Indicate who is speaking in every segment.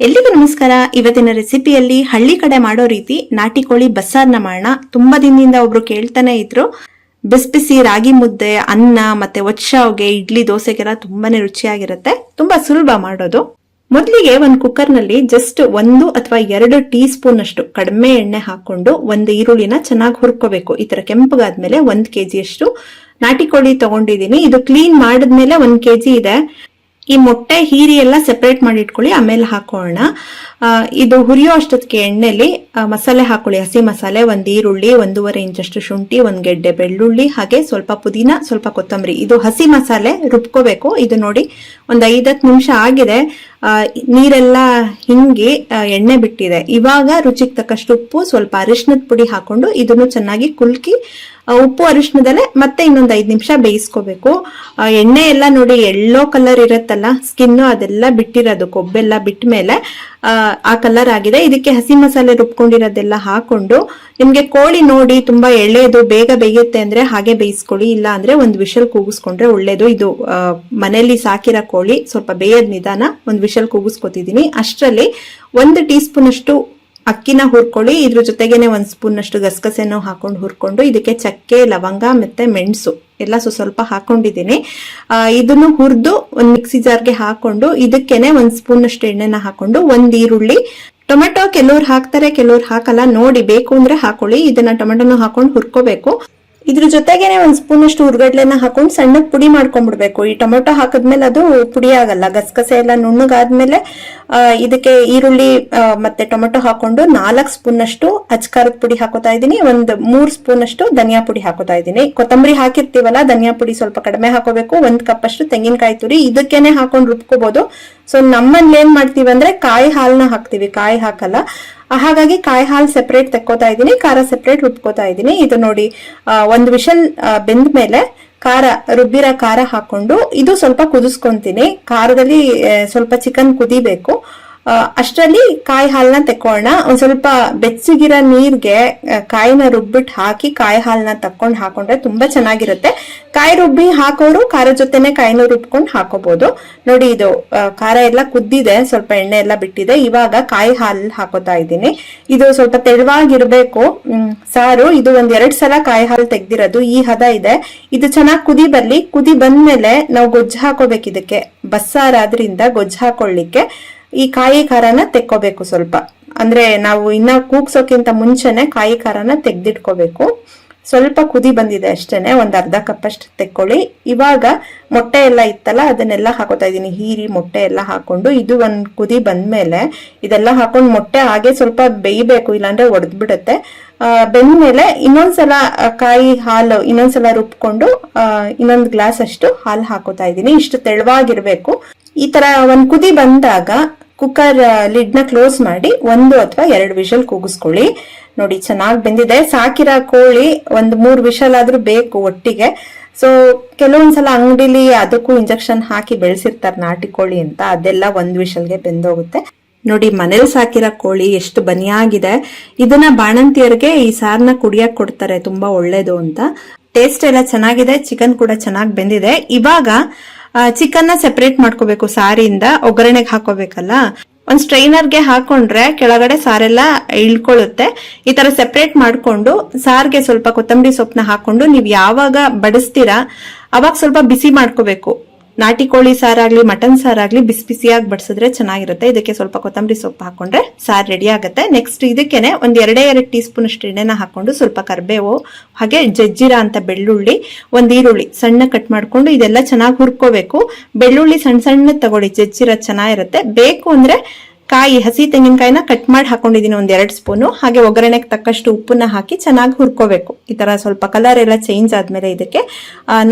Speaker 1: ಎಲ್ರಿಗೂ ನಮಸ್ಕಾರ. ಇವತ್ತಿನ ರೆಸಿಪಿಯಲ್ಲಿ ಹಳ್ಳಿ ಕಡೆ ಮಾಡೋ ರೀತಿ ನಾಟಿ ಕೋಳಿ ಬಸ್ಸಾರ್ನ ಮಾಡೋಣ ತುಂಬಾ ದಿನದಿಂದ ಒಬ್ರು ಕೇಳ್ತಾನೆ ಇದ್ರು. ಬಿಸಿ ಬಿಸಿ ರಾಗಿ ಮುದ್ದೆ, ಅನ್ನ ಮತ್ತೆ ಒಚ್ಚಾವ್ಗೆ ಇಡ್ಲಿ, ದೋಸೆಗೆಲ್ಲ ತುಂಬಾನೇ ರುಚಿಯಾಗಿರುತ್ತೆ. ತುಂಬಾ ಸುಲಭ ಮಾಡೋದು. ಮೊದಲಿಗೆ ಒಂದು ಕುಕ್ಕರ್ನಲ್ಲಿ ಜಸ್ಟ್ ಒಂದು ಅಥವಾ ಎರಡು ಟೀ ಸ್ಪೂನ್ ಅಷ್ಟು ಕಡಿಮೆ ಎಣ್ಣೆ ಹಾಕೊಂಡು ಒಂದು ಈರುಳ್ಳಿನ ಚೆನ್ನಾಗಿ ಹುರ್ಕೋಬೇಕು. ಈ ತರ ಕೆಂಪಗಾದ್ಮೇಲೆ ಒಂದ್ ಕೆಜಿ ಅಷ್ಟು ನಾಟಿ ಕೋಳಿ ತಗೊಂಡಿದೀನಿ. ಇದು ಕ್ಲೀನ್ ಮಾಡಿದ್ಮೇಲೆ ಒಂದ್ ಕೆಜಿ ಇದೆ. ಈ ಮೊಟ್ಟೆ, ಹೀರಿ ಎಲ್ಲ ಸೆಪರೇಟ್ ಮಾಡಿ ಇಟ್ಕೊಳ್ಳಿ, ಆಮೇಲೆ ಹಾಕೋಣ. ಇದು ಹುರಿಯೋ ಅಷ್ಟೊತ್ತಿಗೆ ಎಣ್ಣೆಲಿ ಮಸಾಲೆ ಹಾಕೊಳ್ಳಿ. ಹಸಿ ಮಸಾಲೆ, ಒಂದ್ ಈರುಳ್ಳಿ, ಒಂದೂವರೆ ಇಂಚಷ್ಟು ಶುಂಠಿ, ಒಂದ್ ಗೆಡ್ಡೆ ಬೆಳ್ಳುಳ್ಳಿ, ಹಾಗೆ ಸ್ವಲ್ಪ ಪುದೀನ, ಸ್ವಲ್ಪ ಕೊತ್ತಂಬರಿ. ಇದು ಹಸಿ ಮಸಾಲೆ ರುಬ್ಕೋಬೇಕು. ಇದು ನೋಡಿ ಒಂದ್ ಐದತ್ತು ನಿಮಿಷ ಆಗಿದೆ. ನೀರೆಲ್ಲ ಹಿಂಗಿ ಆ, ಎಣ್ಣೆ ಬಿಟ್ಟಿದೆ. ಇವಾಗ ರುಚಿಗೆ ತಕ್ಕಷ್ಟು ಉಪ್ಪು ಸ್ವಲ್ಪ ಅರಿಶಿನದ ಪುಡಿ ಹಾಕೊಂಡು ಇದನ್ನು ಚೆನ್ನಾಗಿ ಕುಲ್ಕಿ ಉಪ್ಪು ಅರಿಶಿನದಲ್ಲೇ ಮತ್ತೆ ಇನ್ನೊಂದು ಐದು ನಿಮಿಷ ಬೇಯಿಸ್ಕೋಬೇಕು. ಆ, ಎಣ್ಣೆ ಎಲ್ಲ ನೋಡಿ ಎಲ್ಲೋ ಕಲರ್ ಇರತ್ತಲ್ಲ ಸ್ಕಿನ್ ಅದೆಲ್ಲ ಬಿಟ್ಟಿರೋದು ಕೊಬ್ಬೆಲ್ಲ ಬಿಟ್ಟ ಮೇಲೆ ಆ ಕಲರ್ ಆಗಿದೆ. ಇದಕ್ಕೆ ಹಸಿ ಮಸಾಲೆ ರುಬ್ಕೊಂಡಿರೋದೆಲ್ಲ ಹಾಕೊಂಡು ನಿಮ್ಗೆ ಕೋಳಿ ನೋಡಿ ತುಂಬಾ ಎಳೆದು ಬೇಗ ಬೇಯುತ್ತೆ ಅಂದ್ರೆ ಹಾಗೆ ಬೇಯಿಸ್ಕೊಳ್ಳಿ ಇಲ್ಲ ಅಂದ್ರೆ ಒಂದು ವಿಷಲ್ ಕೂಗಿಸ್ಕೊಂಡ್ರೆ ಒಳ್ಳೇದು. ಇದು ಮನೆಯಲ್ಲಿ ಸಾಕಿರೋ ಕೋಳಿ ಸ್ವಲ್ಪ ಬೇಯದ್ ನಿಧಾನ ಒಂದು ವಿಷಲ್ ಕೂಗಿಸ್ಕೊತಿದೀನಿ ಅಷ್ಟರಲ್ಲಿ ಒಂದು ಟೀ ಸ್ಪೂನ್ ಅಷ್ಟು ಅಕ್ಕಿನ ಹುರ್ಕೊಳ್ಳಿ ಇದ್ರ ಜೊತೆಗೇನೆ ಒಂದ್ ಸ್ಪೂನ್ ಅಷ್ಟು ಗಸಗಸೆನೂ ಹಾಕೊಂಡು ಹುರ್ಕೊಂಡು ಇದಕ್ಕೆ ಚಕ್ಕೆ ಲವಂಗ ಮತ್ತೆ ಮೆಣಸು ಎಲ್ಲ ಸ್ವಸ್ವಲ್ಪ ಹಾಕೊಂಡಿದ್ದೀನಿ. ಆ, ಇದನ್ನು ಹುರಿದು ಒಂದ್ ಮಿಕ್ಸಿ ಜಾರ್ಗೆ ಹಾಕೊಂಡು ಇದಕ್ಕೇನೆ ಒಂದ್ ಸ್ಪೂನ್ ಅಷ್ಟು ಎಣ್ಣೆನ ಹಾಕೊಂಡು ಒಂದ್ ಈರುಳ್ಳಿ. ಟೊಮೆಟೊ ಕೆಲವ್ರು ಹಾಕ್ತಾರೆ ಕೆಲವ್ರು ಹಾಕಲ್ಲ ನೋಡಿ ಬೇಕು ಅಂದ್ರೆ ಹಾಕೊಳ್ಳಿ. ಇದನ್ನ ಟೊಮೆಟೊನು ಹಾಕೊಂಡು ಹುರ್ಕೋಬೇಕು. ಇದ್ರ ಜೊತೆಗೇನೆ ಒಂದ್ ಸ್ಪೂನ್ ಅಷ್ಟು ಹುರ್ಗಡ್ಲೆನ ಹಾಕೊಂಡು ಸಣ್ಣ ಪುಡಿ ಮಾಡ್ಕೊಂಡ್ಬಿಡ್ಬೇಕು ಈ ಟೊಮೊಟೊ ಹಾಕಿದ್ಮೇಲೆ ಅದು ಪುಡಿ ಆಗಲ್ಲ. ಗಸಗಸೆ ಎಲ್ಲ ನುಣ್ಣಗಾದ್ಮೇಲೆ ಇದಕ್ಕೆ ಈರುಳ್ಳಿ ಮತ್ತೆ ಟೊಮೊಟೊ ಹಾಕೊಂಡು ನಾಲ್ಕು ಸ್ಪೂನ್ ಅಷ್ಟು ಅಚ್ಕಾರದ ಪುಡಿ ಹಾಕೋತಾ ಇದ್ದೀನಿ. ಒಂದ್ ಮೂರ್ ಸ್ಪೂನ್ ಅಷ್ಟು ಧನಿಯಾ ಪುಡಿ ಹಾಕೋತಾ ಇದ್ದೀನಿ. ಕೊತ್ತಂಬರಿ ಹಾಕಿರ್ತೀವಲ್ಲ, ಧನಿಯಾ ಪುಡಿ ಸ್ವಲ್ಪ ಕಡಿಮೆ ಹಾಕೋಬೇಕು. ಒಂದ್ ಕಪ್ ಅಷ್ಟು ತೆಂಗಿನಕಾಯಿ ತುರಿ ಇದಕ್ಕೇನೆ ಹಾಕೊಂಡು ರುಬ್ಕೋಬಹುದು ಸೊ ನಮ್ಮಲ್ಲಿ ಏನ್ ಮಾಡ್ತೀವಿ ಅಂದ್ರೆ ಕಾಯಿ ಹಾಲ್ನ ಹಾಕ್ತಿವಿ, ಕಾಯಿ ಹಾಕಲ್ಲ. ಹಾಗಾಗಿ ಕಾಯಿ ಹಾಲ್ ಸೆಪರೇಟ್ ತೆಕ್ಕೋತಾ ಇದೀನಿ ಖಾರ ಸೆಪರೇಟ್ ರುಬ್ಕೋತಾ ಇದ್ದೀನಿ. ಇದು ನೋಡಿ ಒಂದು ವಿಷಲ್ ಬೆಂದ ಮೇಲೆ ಖಾರ, ರುಬ್ಬಿರೋ ಖಾರ ಹಾಕೊಂಡು ಇದು ಸ್ವಲ್ಪ ಕುದಿಸ್ಕೊಂತೀನಿ. ಖಾರದಲ್ಲಿ ಸ್ವಲ್ಪ ಚಿಕನ್ ಕುದಿಬೇಕು. ಅಷ್ಟರಲ್ಲಿ ಕಾಯಿ ಹಾಲನ್ನ ಒಂದ್ ಸ್ವಲ್ಪ ಬೆಚ್ಚಗಿರೋ ನೀರ್ಗೆ ಕಾಯಿನ ರುಬ್ಬಿಟ್ಟು ಹಾಕಿ ಕಾಯಿ ಹಾಲನ್ನ ತಕ್ಕೊಂಡು ಹಾಕೊಂಡ್ರೆ ತುಂಬಾ ಚೆನ್ನಾಗಿರುತ್ತೆ. ಕಾಯಿ ರುಬ್ಬಿ ಹಾಕೋರು ಖಾರ ಜೊತೆನೆ ಕಾಯಿನ ರುಬ್ಕೊಂಡು ಹಾಕೋಬಹುದು ನೋಡಿ ಇದು ಖಾರ ಎಲ್ಲ ಕುದ್ದಿದೆ, ಸ್ವಲ್ಪ ಎಣ್ಣೆ ಎಲ್ಲ ಬಿಟ್ಟಿದೆ. ಇವಾಗ ಕಾಯಿ ಹಾಲು ಹಾಕೋತಾ ಇದ್ದೀನಿ. ಇದು ಸ್ವಲ್ಪ ತೆಳುವಾಗಿರ್ಬೇಕು. ಸಾರು, ಇದು ಒಂದ್ ಎರಡ್ ಸಲ ಕಾಯಿ ಹಾಲು ತೆಗ್ದಿರೋದು. ಈ ಹದ ಇದೆ. ಇದು ಚೆನ್ನಾಗಿ ಕುದಿ ಬರ್ಲಿ. ಕುದಿ ಬಂದ್ಮೇಲೆ ನಾವು ಗೊಜ್ಜು ಹಾಕೋಬೇಕು ಇದಕ್ಕೆ. ಬಸ್ಸಾರಾದ್ರಿಂದ ಗೊಜ್ಜು ಹಾಕೊಳ್ಳಿಕ್ಕೆ. ಈ ಕಾಯಿ ಖಾರನ ತೆಕ್ಕೋಬೇಕು ಸ್ವಲ್ಪ. ಅಂದ್ರೆ ನಾವು ಇನ್ನ ಕೂಗ್ಸೋಕ್ಕಿಂತ ಮುಂಚೆನೆ ಕಾಯಿ ಖಾರನ ತೆಗ್ದಿಟ್ಕೋಬೇಕು. ಸ್ವಲ್ಪ ಕುದಿ ಬಂದಿದೆ ಅಷ್ಟೇನೆ, ಒಂದ್ ಅರ್ಧ ಕಪ್ ಅಷ್ಟು ತೆಕ್ಕೊಳ್ಳಿ. ಇವಾಗ ಮೊಟ್ಟೆ ಎಲ್ಲ ಇತ್ತಲ್ಲ, ಅದನ್ನೆಲ್ಲ ಹಾಕೋತಾ ಇದೀನಿ ಹೀರಿ ಮೊಟ್ಟೆ ಎಲ್ಲ ಹಾಕೊಂಡು, ಇದು ಒಂದ್ ಕುದಿ ಬಂದ್ಮೇಲೆ ಇದೆಲ್ಲ ಹಾಕೊಂಡು ಮೊಟ್ಟೆ ಹಾಗೆ ಸ್ವಲ್ಪ ಬೇಯಬೇಕು, ಇಲ್ಲಾಂದ್ರೆ ಒಡೆದ್ಬಿಡುತ್ತೆ. ಬೆಂದ್ಮೇಲೆ ಇನ್ನೊಂದ್ಸಲ ಕಾಯಿ ಹಾಲು ಇನ್ನೊಂದ್ಸಲ ರುಬ್ಕೊಂಡು ಇನ್ನೊಂದು ಗ್ಲಾಸ್ ಅಷ್ಟು ಹಾಲು ಹಾಕೋತಾ ಇದೀನಿ ಇಷ್ಟು ತೆಳುವಾಗಿರ್ಬೇಕು. ಈ ತರ ಒಂದ್ ಕುದಿ ಬಂದಾಗ ಕುಕ್ಕರ್ ಲಿಡ್ನ ಕ್ಲೋಸ್ ಮಾಡಿ ಒಂದು ಅಥವಾ ಎರಡು ವಿಷಲ್ ಕೂಗಿಸ್ಕೊಳ್ಳಿ. ನೋಡಿ, ಚೆನ್ನಾಗಿ ಬೆಂದಿದೆ. ಸಾಕಿರೋ ಕೋಳಿ ಒಂದು ಮೂರು ವಿಷಲ್ ಆದ್ರೂ ಬೇಕು ಒಟ್ಟಿಗೆ. ಸೊ ಕೆಲವೊಂದ್ಸಲ ಅಂಗಡಿಲಿ ಅದಕ್ಕೂ ಇಂಜೆಕ್ಷನ್ ಹಾಕಿ ಬೆಳೆಸಿರ್ತಾರೆ ನಾಟಿ ಕೋಳಿ ಅಂತ, ಅದೆಲ್ಲ ಒಂದ್ ವಿಷಲ್ಗೆ ಬೆಂದೋಗುತ್ತೆ. ನೋಡಿ, ಮನೇಲಿ ಸಾಕಿರೋ ಕೋಳಿ ಎಷ್ಟು ಬನಿಯಾಗಿದೆ. ಇದನ್ನ ಬಾಣಂತಿಯರಿಗೆ ಈ ಸಾರ್ನ ಕುಡಿಯಕ್ ಕೊಡ್ತಾರೆ, ತುಂಬಾ ಒಳ್ಳೇದು ಅಂತ. ಟೇಸ್ಟ್ ಎಲ್ಲ ಚೆನ್ನಾಗಿದೆ ಚಿಕನ್ ಕೂಡ ಚೆನ್ನಾಗಿ ಬೆಂದಿದೆ. ಇವಾಗ ಚಿಕನ್ನ ಸೆಪರೇಟ್ ಮಾಡ್ಕೋಬೇಕು ಸಾರಿಯಿಂದ, ಒಗ್ಗರಣೆಗೆ ಹಾಕೋಬೇಕಲ್ಲ? ಒಂದ್ ಸ್ಟ್ರೈನರ್ಗೆ ಹಾಕೊಂಡ್ರೆ ಕೆಳಗಡೆ ಸಾರೆಲ್ಲ ಇಳ್ಕೊಳ್ಳುತ್ತೆ. ಈ ತರ ಸೆಪರೇಟ್ ಮಾಡ್ಕೊಂಡು ಸಾರ್ಗೆ ಸ್ವಲ್ಪ ಕೊತ್ತಂಬರಿ ಸೊಪ್ಪನ್ನ ಹಾಕೊಂಡು ನೀವ್ ಯಾವಾಗ ಬಡಿಸ್ತೀರಾ, ಅವಾಗ ಸ್ವಲ್ಪ ಬಿಸಿ ಮಾಡ್ಕೋಬೇಕು. ನಾಟಿ ಕೋಳಿ ಸಾರಾಗ್ಲಿ, ಮಟನ್ ಸಾರಾಗ್ಲಿ ಬಿಸಿ ಬಿಸಿಯಾಗಿ ಬಡಿಸಿದ್ರೆ ಚೆನ್ನಾಗಿರುತ್ತೆ. ಇದಕ್ಕೆ ಸ್ವಲ್ಪ ಕೊತ್ತಂಬರಿ ಸೊಪ್ಪು ಹಾಕೊಂಡ್ರೆ ಸಾರ್ ರೆಡಿ ಆಗುತ್ತೆ. ನೆಕ್ಸ್ಟ್ ಇದಕ್ಕೆ ಒಂದ್ ಎರಡೇ ಎರಡು ಟೀ ಸ್ಪೂನ್ ಎಣ್ಣೆನ ಹಾಕೊಂಡು ಸ್ವಲ್ಪ ಕರ್ಬೇವು, ಹಾಗೆ ಜಜ್ಜಿರ ಅಂತ ಬೆಳ್ಳುಳ್ಳಿ, ಒಂದ್ ಈರುಳ್ಳಿ ಸಣ್ಣ ಕಟ್ ಮಾಡ್ಕೊಂಡು ಇದೆಲ್ಲ ಚೆನ್ನಾಗಿ ಹುರ್ಕೋಬೇಕು. ಬೆಳ್ಳುಳ್ಳಿ ಸಣ್ಣ ಸಣ್ಣ ತಗೊಳ್ಳಿ, ಜಜ್ಜಿರ ಚೆನ್ನಾಗಿರುತ್ತೆ. ಬೇಕು ಅಂದ್ರೆ ಕಾಯಿ ಹಸಿ ತೆಂಗಿನಕಾಯಿನ ಕಟ್ ಮಾಡಿ ಹಾಕೊಂಡಿದ್ದೀನಿ ಒಂದ್ ಎರಡು ಸ್ಪೂನು ಹಾಗೆ ಒಗ್ಗರಣೆಗೆ ತಕ್ಕಷ್ಟು ಉಪ್ಪನ್ನ ಹಾಕಿ ಚೆನ್ನಾಗಿ ಹುರ್ಕೋಬೇಕು. ಈ ತರ ಸ್ವಲ್ಪ ಕಲರ್ ಎಲ್ಲ ಚೇಂಜ್ ಆದ್ಮೇಲೆ ಇದಕ್ಕೆ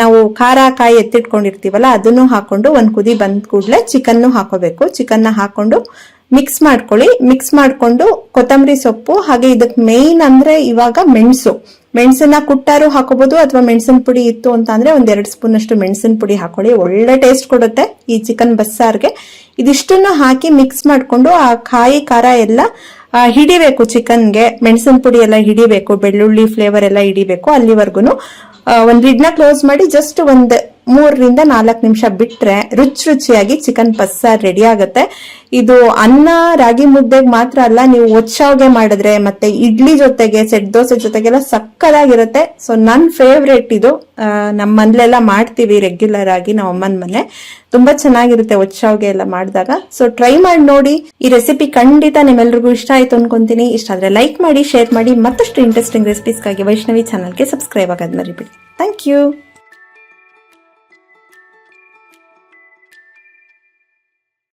Speaker 1: ನಾವು ಖಾರ ಕಾಯಿ ಎತ್ತಿಟ್ಕೊಂಡಿರ್ತೀವಲ್ಲ, ಅದನ್ನು ಹಾಕೊಂಡು ಒಂದ್ ಕುದಿ ಬಂದ ಕೂಡಲೇ ಚಿಕನ್ನು ಹಾಕೋಬೇಕು. ಚಿಕನ್ನ ಹಾಕೊಂಡು ಮಿಕ್ಸ್ ಮಾಡ್ಕೊಳ್ಳಿ. ಮಿಕ್ಸ್ ಮಾಡ್ಕೊಂಡು ಕೊತ್ತಂಬರಿ ಸೊಪ್ಪು, ಹಾಗೆ ಇದಕ್ಕೆ ಮೇಯ್ನ್ ಅಂದ್ರೆ ಇವಾಗ ಮೆಣಸು. ಮೆಣಸನ್ನ ಕುಟ್ಟಾರು ಹಾಕೋಬಹುದು ಅಥವಾ ಮೆಣಸಿನ ಪುಡಿ ಇತ್ತು ಅಂತ ಅಂದ್ರೆ ಒಂದ್ ಸ್ಪೂನಷ್ಟು ಸ್ಪೂನ್ ಅಷ್ಟು ಮೆಣಸಿನ ಪುಡಿ ಹಾಕೊಳ್ಳಿ. ಒಳ್ಳೆ ಟೇಸ್ಟ್ ಕೊಡುತ್ತೆ ಈ ಚಿಕನ್ ಬಸ್ಸಾರ್ಗೆ. ಇದಿಷ್ಟನ್ನು ಹಾಕಿ ಮಿಕ್ಸ್ ಮಾಡಿಕೊಂಡು ಆ ಕಾಯಿ, ಖಾರ ಎಲ್ಲ ಹಿಡಿಬೇಕು ಚಿಕನ್ಗೆ. ಮೆಣಸಿನ ಪುಡಿ ಎಲ್ಲ ಹಿಡಿಬೇಕು, ಬೆಳ್ಳುಳ್ಳಿ ಫ್ಲೇವರ್ ಎಲ್ಲ ಹಿಡಿಬೇಕು ಅಲ್ಲಿವರೆಗೂ ಒಂದ್ ಲಿಡ್ನ ಕ್ಲೋಸ್ ಮಾಡಿ ಜಸ್ಟ್ ಒಂದ್ ಮೂರರಿಂದ ನಾಲ್ಕು ನಿಮಿಷ ಬಿಟ್ರೆ ರುಚಿ ರುಚಿಯಾಗಿ ಚಿಕನ್ ಬಸ್ಸಾರ್ ರೆಡಿ ಆಗುತ್ತೆ. ಇದು ಅನ್ನ, ರಾಗಿ ಮುದ್ದೆಗೆ ಮಾತ್ರ ಅಲ್ಲ, ನೀವು ಒಚ್ಚಾವ್ಗೆ ಮಾಡಿದ್ರೆ ಮತ್ತೆ ಇಡ್ಲಿ ಜೊತೆಗೆ, ಸೆಟ್ ದೋಸೆ ಜೊತೆಗೆಲ್ಲ ಸಕ್ಕದಾಗಿರುತ್ತೆ. ಸೊ ನನ್ನ ಫೇವ್ರೇಟ್ ಇದು. ನಮ್ಮ ಮನೇಲೆಲ್ಲ ಮಾಡ್ತೀವಿ ರೆಗ್ಯುಲರ್ ಆಗಿ ನಮ್ಮ ಅಮ್ಮನ ಮನೆ. ತುಂಬಾ ಚೆನ್ನಾಗಿರುತ್ತೆ ಒಚ್ಚಾವ್ಗೆ ಎಲ್ಲ ಮಾಡಿದಾಗ. ಸೊ ಟ್ರೈ ಮಾಡಿ ನೋಡಿ. ಈ ರೆಸಿಪಿ ಖಂಡಿತ ನಿಮ್ಮೆಲ್ರಿಗೂ ಇಷ್ಟ ಆಯ್ತು ಅನ್ಕೊಂತೀನಿ. ಇಷ್ಟ ಆದ್ರೆ ಲೈಕ್ ಮಾಡಿ ಶೇರ್ ಮಾಡಿ. ಮತ್ತಷ್ಟು ಇಂಟ್ರೆಸ್ಟಿಂಗ್ ರೆಸಿಪೀಸ್ಗಾಗಿ ವೈಷ್ಣವಿ ಚಾನಲ್ಗೆ ಸಬ್ಸ್ಕ್ರೈಬ್ ಆಗೋದ್ ಮರಿಬಿಡಿ. Thank you